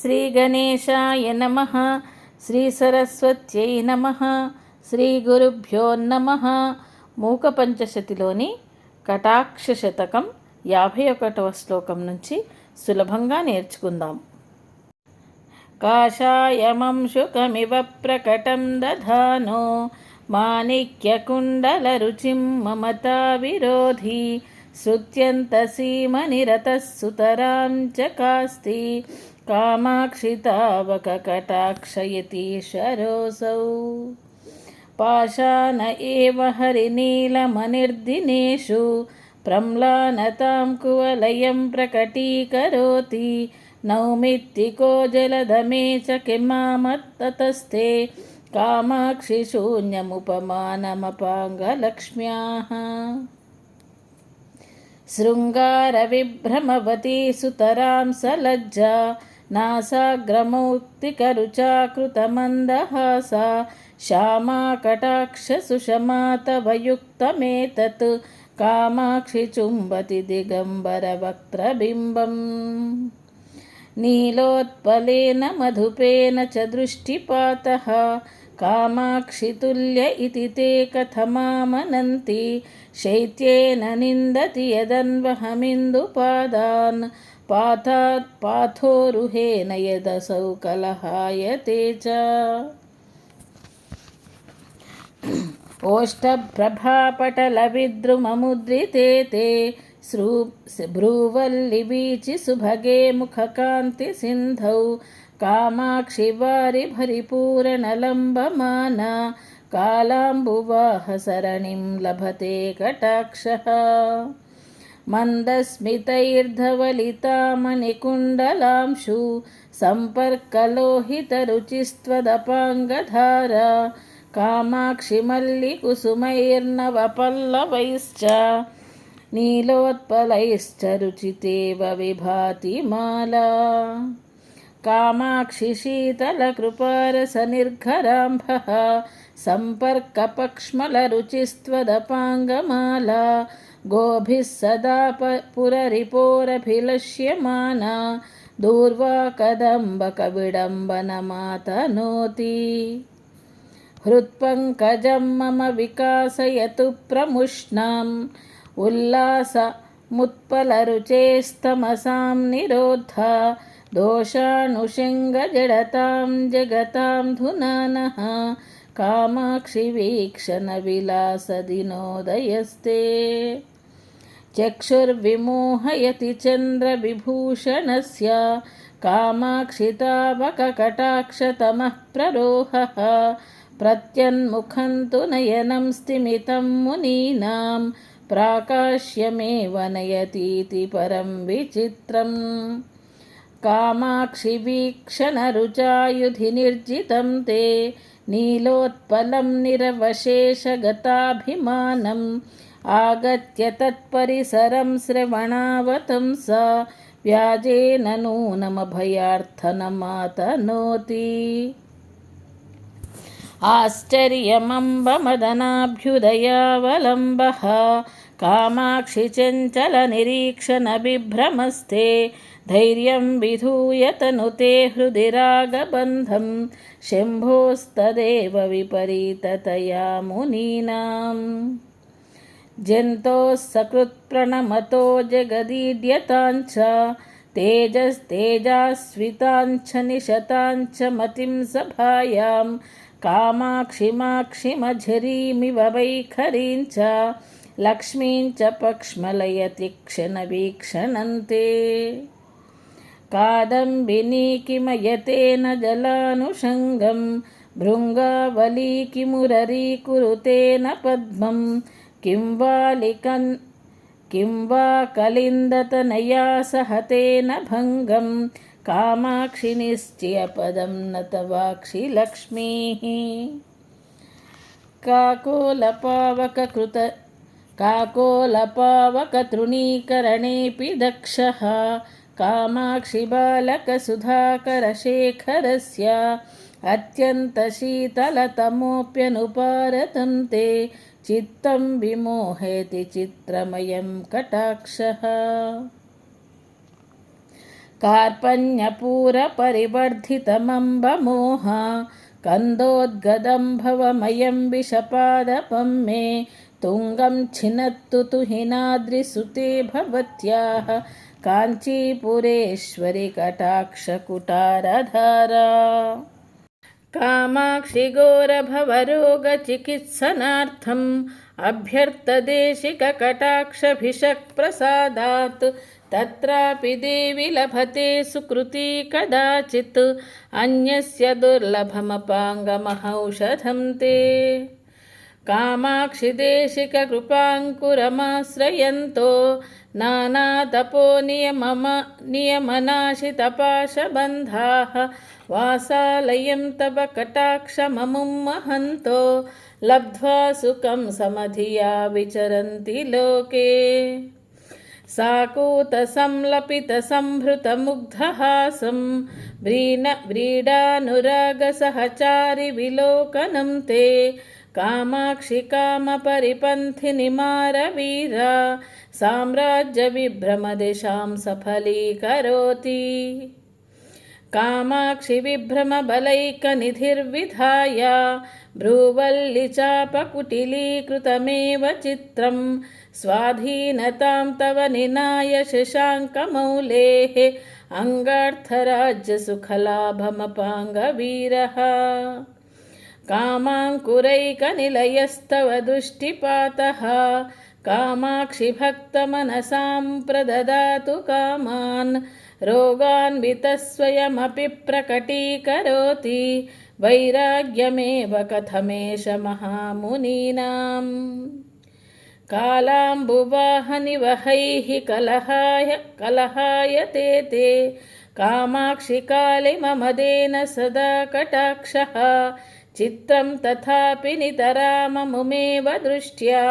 శ్రీ నమ. శ్రీ సరస్వత్యై నమ. శ్రీ గురుభ్యో నమ. మూక పంచశతిలోని కటాక్ష శతకం యాభై ఒకటవ శ్లోకం నుంచి సులభంగా నేర్చుకుందాం. కాషాయమం కాషాయమంశుకమివ ప్రకటం దధానో. మాణిక్యకుండలరుచిం మమతా విరోధీ. శృత్యంతసీమనిరతః సుతరాం చ కాస్తి. कामाक्षि तावककटाक्षयतीश्वरोऽसौ पाषाण एव हरिनीलमनिर्दिनेषु प्रम्लानतां कुवलयं प्रकटीकरोति नौमित्तिको जलधमे च किमामत्ततस्ते कामाक्षि शून्यमुपमानमपाङ्गलक्ष्म्याः शृङ्गारविभ्रमवती सुतरां सलज्जा नासाग्रमौक्तिकरुचाकृतमन्दहासा श्यामा कटाक्षसुषमा तव युक्तमेतत् कामाक्षि चुम्बति दिगम्बरवक्त्रबिम्बम् नीलोत्पलेन मधुपेन च दृष्टिपातः कामाक्षितुल्य इति ते कथमामनन्ति शैत्येन निन्दति यदन्वहमिन्दुपादान् पाथात् पाथोरुहेन यदसौ कलहायते च ओष्ठप्रभापटलविद्रुममुद्रिते ते श्रू भ्रूवल्लिवीचि सुभगे मुखकान्तिसिन्धौ कामाक्षि वारिभरिपूरणलम्बमाना कालाम्बुवाहसरणिं लभते कटाक्षः मन्दस्मितैर्धवलितामणिकुण्डलांशु सम्पर्कलोहितरुचिस्त्वदपाङ्गधारा कामाक्षि मल्लिकुसुमैर्नवपल्लवैश्च नीलोत्पलैश्च रुचितेव विभाति माला कामाक्षि शीतलकृपारसनिर्घराम्भः सम्पर्कपक्ष्मलरुचिस्त्वदपाङ्गमाला गोभिः सदा पुररिपोरभिलष्यमाना दूर्वा कदम्बकविडम्बनमातनोति हृत्पङ्कजं मम विकासयतु प्रमुष्णाम् उल्लासमुत्पलरुचेस्तमसां निरोधा दोषाणुषिङ्गजडतां जगतां धुनानः कामाक्षि वीक्षणविलासदिनोदयस्ते चक्षुर्विमोहयति चन्द्रविभूषणस्य कामाक्षि तावककटाक्षतमः प्ररोहः प्रत्यन्मुखं तु नयनं स्तिमितं मुनीनां प्राकाश्यमेव नयतीति परं विचित्रम् कामाक्षि वीक्षणरुचायुधि निर्जितं ते नीलोत्पलं निरवशेषगताभिमानम् आगत्य तत्परिसरं श्रवणावतं सा व्याजेन नूनमभयार्थनमातनोति आश्चर्यमम्बमदनाभ्युदयावलम्बः कामाक्षि चञ्चलनिरीक्षणबिभ्रमस्ते धैर्यं विधूय तनुते हृदि रागबन्धं शम्भोस्तदेव विपरीततया मुनीनाम् जन्तोः सकृत्प्रणमतो जगदीड्यताञ्च तेजस्तेजास्विताञ्च निशताञ्च मतिं सभायां कामाक्षिमाक्षिमझरीमिव वैखरीं च లక్ష్మీం చ పక్ష్మలయతి క్షణవీక్షణంతే కాదంబినీ కిమయతేన జలానుషంగం భృంగావలీ కిమురరీకురుతేన పద్మం కిం వాలికన్ కిం వా కళిందతనయా సహతేన భంగం కామాక్షినిశ్చయపదం నతవాక్షి లక్ష్మీ కాకోలపావకృత काकोलपावकतृणीकरणेऽपि दक्षः कामाक्षि बालकसुधाकरशेखरस्य अत्यन्तशीतलतमोऽप्यनुपारतं ते चित्तं विमोहयति चित्रमयं कटाक्षः कार्पण्यपूरपरिवर्धितमम्बमोह कन्दोद्गदं भवमयं विषपादपं मे तुङ्गं छिनत्तु तुहिनाद्रिसुते भवत्याः काञ्चीपुरेश्वरि कटाक्षकुटारधारा कामाक्षि घोरभवरोगचिकित्सनार्थम् अभ्यर्थदेशिककटाक्षभिषक्प्रसादात् तत्रापि देवि लभते सुकृती कदाचित् अन्यस्य दुर्लभमपाङ्गमहौषधं ते कामाक्षिदेशिककृपाङ्कुरमाश्रयन्तो नानातपो नियमम नियमनाशितपाशबन्धाः वासालयं तव कटाक्षममुं महन्तो लब्ध्वा सुखं समधिया विचरन्ति लोके साकूतसंलपितसंभृतमुग्धहासं व्रीण व्रीडानुरागसहचारिविलोकनं ते कामाक्षि कामपरिपन्थिनि मारवीरा साम्राज्यविभ्रमदिशां सफलीकरोति। कामाक्षि विभ्रमबलैकनिधिर्विधाय भ्रूवल्लिचापकुटिलीकृतमेव चित्रं स्वाधीनतां तव निनाय शशाङ्कमौलेः अङ्गार्थराज्यसुखलाभमपाङ्गवीरः। कामाङ्कुरैकनिलयस्तव दृष्टिपातः कामाक्षि भक्तमनसां प्रददातु कामान् रोगान्वितः स्वयमपि प्रकटीकरोति वैराग्यमेव कथमेष महामुनीनाम् कालाम्बुवाहनिवहैः कलहाय कलहाय ते ते कामाक्षि कालिममदेन सदा कटाक्षः चित्रं तथापि नितराममुमेव दृष्ट्या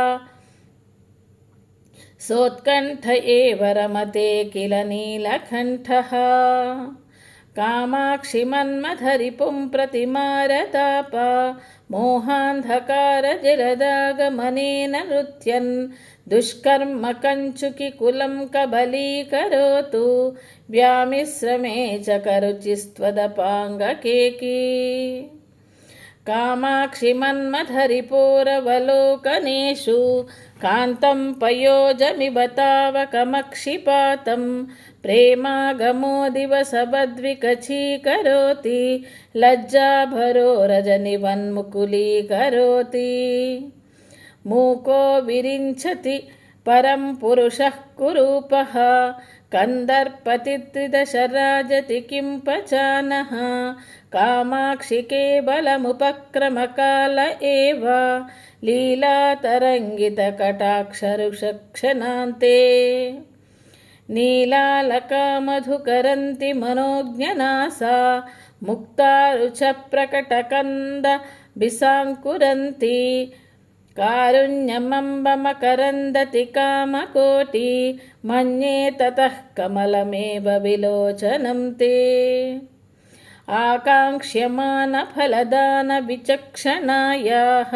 सोत्कण्ठ एव रमते किल नीलकण्ठः कामाक्षि मन्मथरिपुं प्रतिमारताप मोहान्धकारजलदागमनेन नृत्यन् दुष्कर्म कञ्चुकिकुलं कबलीकरोतु व्यामिश्रमे च करुचिस्त्वदपाङ्गकेकी కామాక్షి మన్మథరిపూరవలోకనేషు కాంతం పయోజమివతావకమక్షిపాతం ప్రేమాగమో దివసభద్వికచీకరోతి లజ్జాభరో రజనివన్ముకులీకరోతి మూకో విరించతి పరం పురుషः కురూపः కन्दర్పతిత్రిదశరాజతి కిం పచానः కామాక్షి కేవలముపక్రమకాల ఏవా లీలాతరంగిత కటాక్షరుషక్షణాంతే. నీలాలకామధుకరంతి మనోజ్ఞనాసా ముక్తారుచ ప్రకటకంద బిసాంకురంతి. కారుణ్యమంబమకరందతి కామకోటి మన్యే తతః కమలమేవ విలోచనం తే आकाङ्क्ष्यमानफलदानविचक्षणायाः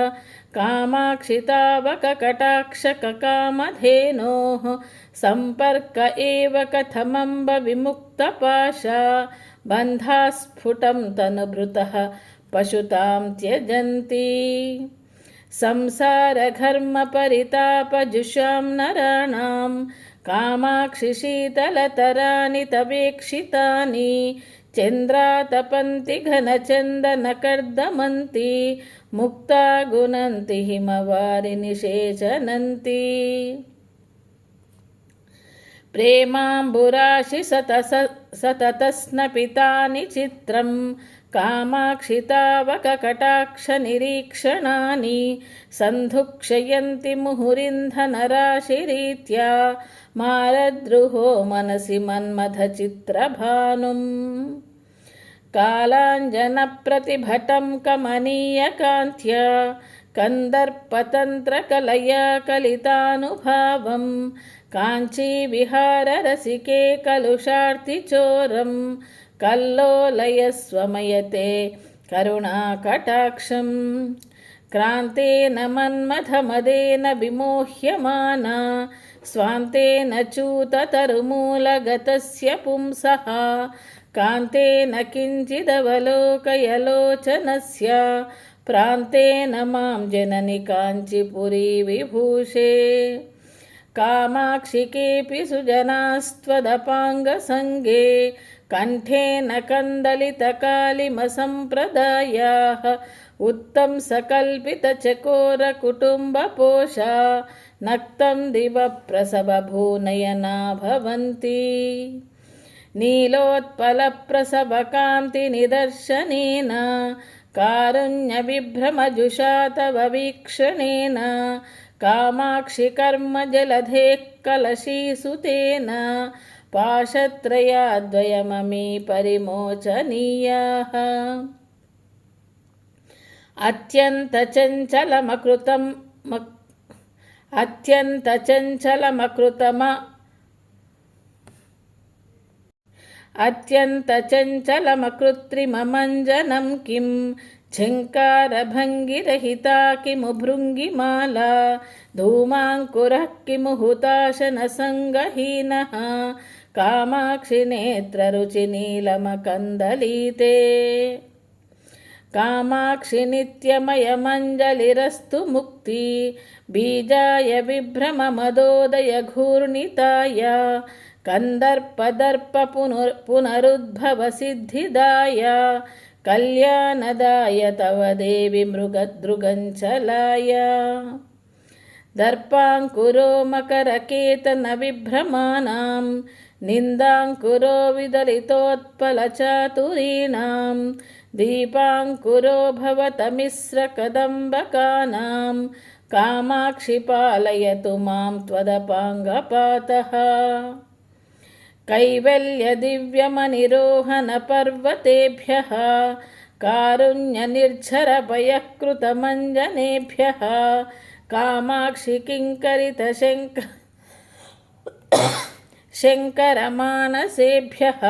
कामाक्षितावककटाक्षककामधेनोः सम्पर्क एव कथमम्ब विमुक्तपाशा बन्धास्फुटं तनुभृतः पशुतां त्यजन्ति संसारघर्मपरितापजुषां नराणां कामाक्षि शीतलतराणि तवेक्षितानि चन्द्रातपन्ति घनचन्दनकर्दमन्ति मुक्ता गुणन्ति हिमवारि निषेचनन्ति प्रेमाम्बुराशि सतस सततस्नपितानि चित्रं कामाक्षितावककटाक्षनिरीक्षणानि सन्धुक्षयन्ति मुहुरिन्धनराशिरीत्या मारद्रुहो मनसि मन्मथचित्रभानुम् कालाञ्जनप्रतिभटं कमनीयकान्त्या कन्दर्पतन्त्रकलया कलितानुभावं काञ्चीविहाररसिके कलुषार्तिचोरं कल्लोलयस्वमयते करुणाकटाक्षं क्रान्तेन मन्मथमदेन विमोह्यमाना स्वान्तेन च्यूततरुमूलगतस्य पुंसः कान्तेन किञ्चिदवलोकयलोचनस्य प्रान्तेन मां जननि काञ्चिपुरी विभूषे कामाक्षि केऽपि सुजनास्त्वदपाङ्गसङ्गे कण्ठेन कन्दलितकालिमसम्प्रदायाः उत्तंसकल्पितचकोरकुटुम्बपोषा नक्तं दिवप्रसवभूनयना भवन्ति नीलोत्पलप्रसवकान्तिनिदर्शनेन कारुण्यविभ्रमजुषा तव वीक्षणेन कामाक्षि कर्मजलधेः कलशीसुतेन पाशत्रयाद्वयममी परिमोचनीयाः अत्यन्तचञ्चलमकृतं अत्यन्तचञ्चलमकृतम अत्यन्तचञ्चलमकृत्रिममञ्जनं किं झङ्कारभङ्गिरहिता किमु भृङ्गिमाला धूमाङ्कुरः किमु हुताशनसङ्गहीनः कामाक्षि नेत्ररुचिनीलमकन्दलीते कामाक्षि नित्यमयमञ्जलिरस्तु मुक्ति बीजाय विभ्रममदोदयघूर्णिताय कन्दर्पदर्प पुनर् पुनरुद्भवसिद्धिदाय कल्याणदाय तव देवि मृगदृगञ्चलाय दर्पाङ्कुरो मकरकेतनविभ्रमाणां निन्दाङ्कुरो विदलितोत्पलचातुरीणां दीपाङ्कुरो भवतमिश्रकदम्बकानां कामाक्षि पालयतु मां त्वदपाङ्गपातः कैवल्यदिव्यमनिरोहणपर्वतेभ्यः कारुण्यनिर्झरभयः कृतमञ्जनेभ्यः कामाक्षि किङ्करितशङ्क शङ्करमानसेभ्यः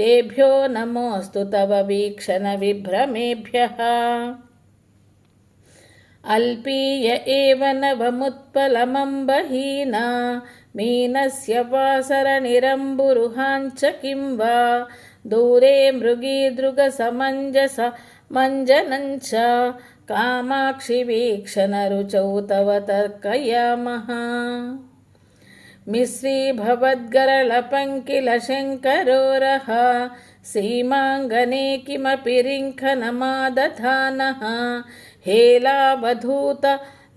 तेभ्यो नमोऽस्तु तव वीक्षणविभ्रमेभ्यः अल्पीय एव नवमुत्पलमम्बहीना मीनस्य वासरनिरम्बुरुहाञ्च किं वा दूरे मृगीदृगसमञ्जस मञ्जनञ्च कामाक्षि वीक्षणरुचौ तव तर्कयामः मिश्रीभवद्गरलपङ्किलशङ्करोरः सीमाङ्गने किमपि रिङ्खनमादधानः हेलावधूत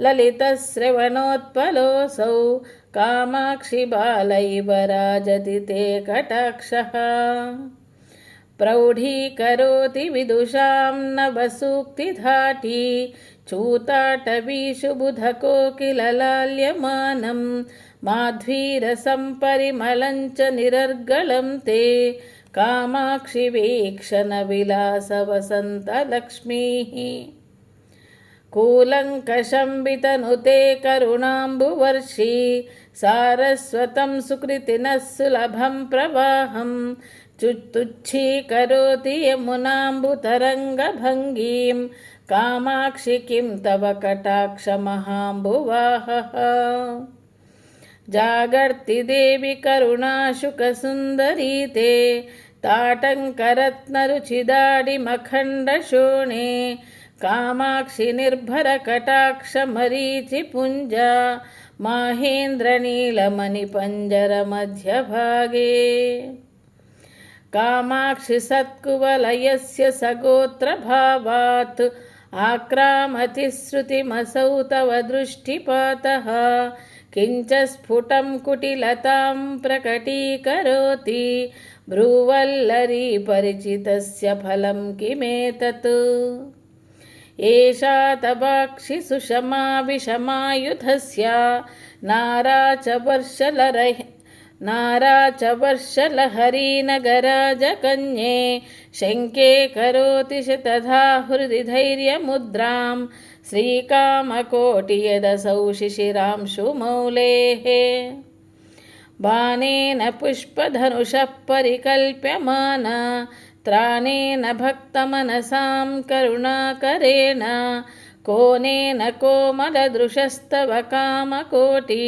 ललितश्रवणोत्पलोऽसौ कामाक्षि बालैव राजति ते कटाक्षः प्रौढीकरोति विदुषां नवसूक्तिधाटी चूताटवीषु बुधकोकिललाल्यमानं माध्वीरसं परिमलं च निरर्गलं ते कामाक्षि वीक्षणविलासवसन्तलक्ष्मीः कूलङ्कशम्बितनुते करुणाम्बुवर्षी सारस्वतं सुकृतिनः सुलभं प्रवाहं चुत्तुच्छीकरोति यमुनाम्बुतरङ्गभङ्गीं। कामाक्षि किं तव कटाक्षमहाम्बुवाहः? जागर्ति देवि करुणाशुकसुन्दरी ते ताटङ्करत्नरुचिदाडिमखण्डशोणे కామాక్షి నిర్భర కటాక్ష మరీచి పుంజ మాహేంద్రనీలమణి పంజర మధ్యభాగే కామాక్షి సత్కువలయస్య సగోత్రభావాత్ ఆక్రామతి శృతిమసౌ తవ దృష్టిపాత కించ స్ఫుటం కుటిలతాం ప్రకటీకరోతి. బ్రూవల్లరీ పరిచితస్య ఫలం కిమేతత్. एषा तवाक्षि सुषमा विषमायुधस्य नारा च वर्षलरहि नारा च वर्षलहरीनगराजकन्ये शङ्के करोति शतधा हृदि धैर्यमुद्रां श्रीकामकोटि यदसौ शिशिरांशुमौलेः बाणेन पुष्पधनुषः परिकल्प्यमाना त्राणेन भक्तमनसां करुणाकरेण कोनेन कोमलदृशस्तव कामकोटि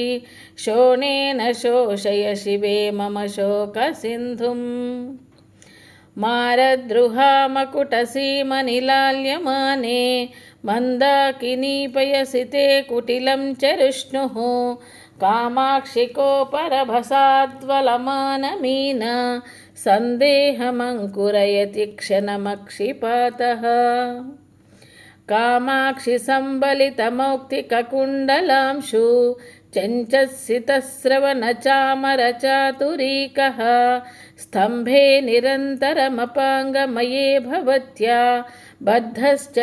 शोणेन शोषय शिवे मम शोकसिन्धुम् मारद्रुहामकुटसीमनिलाल्यमाने मन्दाकिनीपयसि ते कुटिलं च विष्णुः कामाक्षिकोपरभसाद्वलमानमीन सन्देहमङ्कुरयति क्षणमक्षिपातः कामाक्षि सम्बलितमौक्तिककुण्डलांशु चञ्चत्सितस्रवनचामरचातुरीकः स्तम्भे निरन्तरमपाङ्गमये भवत्या बद्धश्च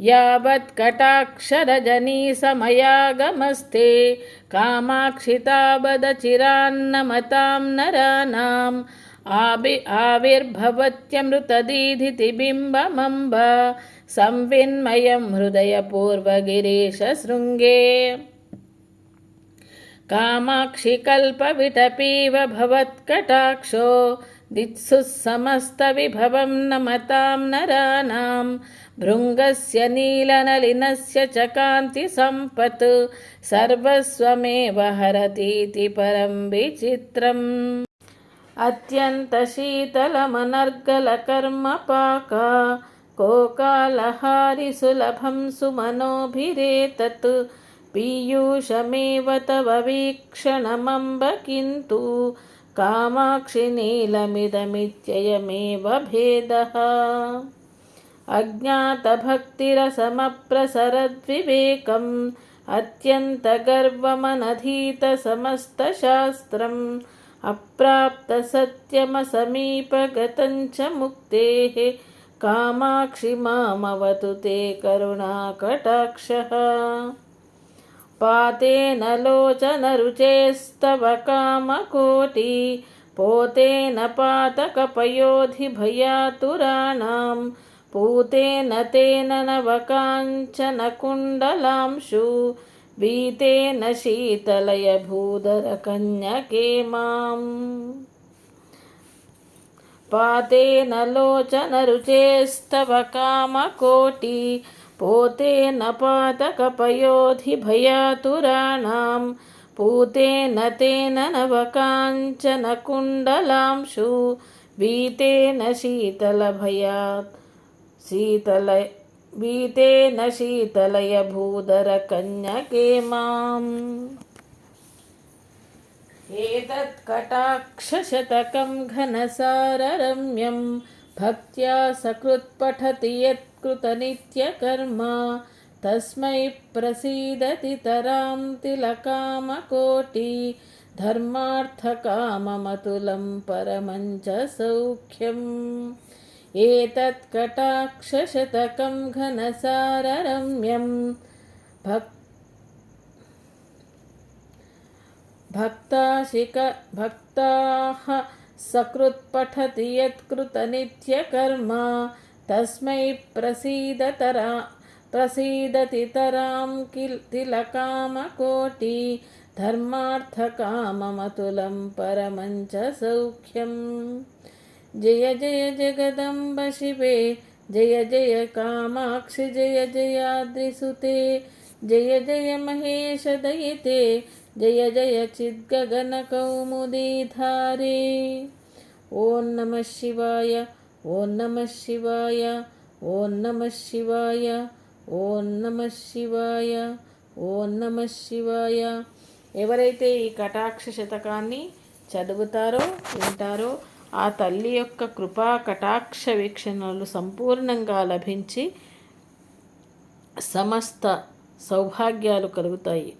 यावत्कटाक्षरजनीसमयागमस्ते कामाक्षि तावदचिरान्नमतां नराणाम् आवि आविर्भवत्यमृतदीधितिबिम्बमम्ब संविन्मयं हृदयपूर्वगिरीशशृङ्गे। कामाक्षि कल्पविटपीव भवत्कटाक्षो दित्सुः समस्तविभवं नमतां नराणाम् భృంగస్య నీలనలినస్య చ కాంతి సంపత్ సర్వస్వమేవ హరతీతి పరం విచిత్రం అత్యంతశీతలమనర్గలకర్మపాక కోకాలహారి సులభం సుమనోభిరేతత్ పీయూషమేవ తవ వీక్షణమంబ కింతు కామాక్షి నీలమిదమిత్యయమేవ భేదः अज्ञातभक्तिरसमप्रसरद्विवेकम् अत्यन्तगर्वमनधीतसमस्तशास्त्रम् अप्राप्तसत्यमसमीपगतं च मुक्तेः कामाक्षि मामवतु ते करुणाकटाक्षः पातेन लोचनरुचेस्तव कामकोटि पोतेन पातकपयोधिभयातुराणां पूतेन तेन नवकाञ्चनकुण्डलांशु वीतेन शीतलय भूधरकन्यके माम् पातेन लोचनरुचेस्तव कामकोटि पोतेन पातकपयोधिभयातुराणां पूतेन तेन नवकाञ्चनकुण्डलांशु वीतेन शीतलभयात् शीतलय वीतेन शीतलय भूधरकन्यके माम् एतत्कटाक्षशतकं घनसाररम्यं भक्त्या सकृत्पठति यत्कृतनित्यकर्म तस्मै प्रसीदति तरां तिलकामकोटि धर्मार्थकाममतुलं परमं च सौख्यम् एतत्कटाक्षशतकं घनसाररम्यं भक् भक्ताशिक भक्ताः सकृत्पठति यत्कृतनित्यकर्म तस्मै प्रसीदतरा प्रसीदति तरां किल तिलकामकोटि धर्मार्थकाममतुलं परमं च सौख्यम् जय जय जगदम्ब शिवे जय जय कामाक्षि जय जयाद्रिसुते जय जय महेश दयिते जय जय चिद्गगनकौमुदीधारे ॐ नमः शिवाय ॐ नमः शिवाय ॐ नमः शिवाय ఓం నమ శివాయ ఓం నమ శివాయ ఎవరైతే ఈ కటాక్ష శతకాన్ని చదువుతారో వింటారో ఆ తల్లి యొక్క కృపా కటాక్ష వీక్షణలు సంపూర్ణంగా లభించి సమస్త సౌభాగ్యాలు కలుగుతాయి.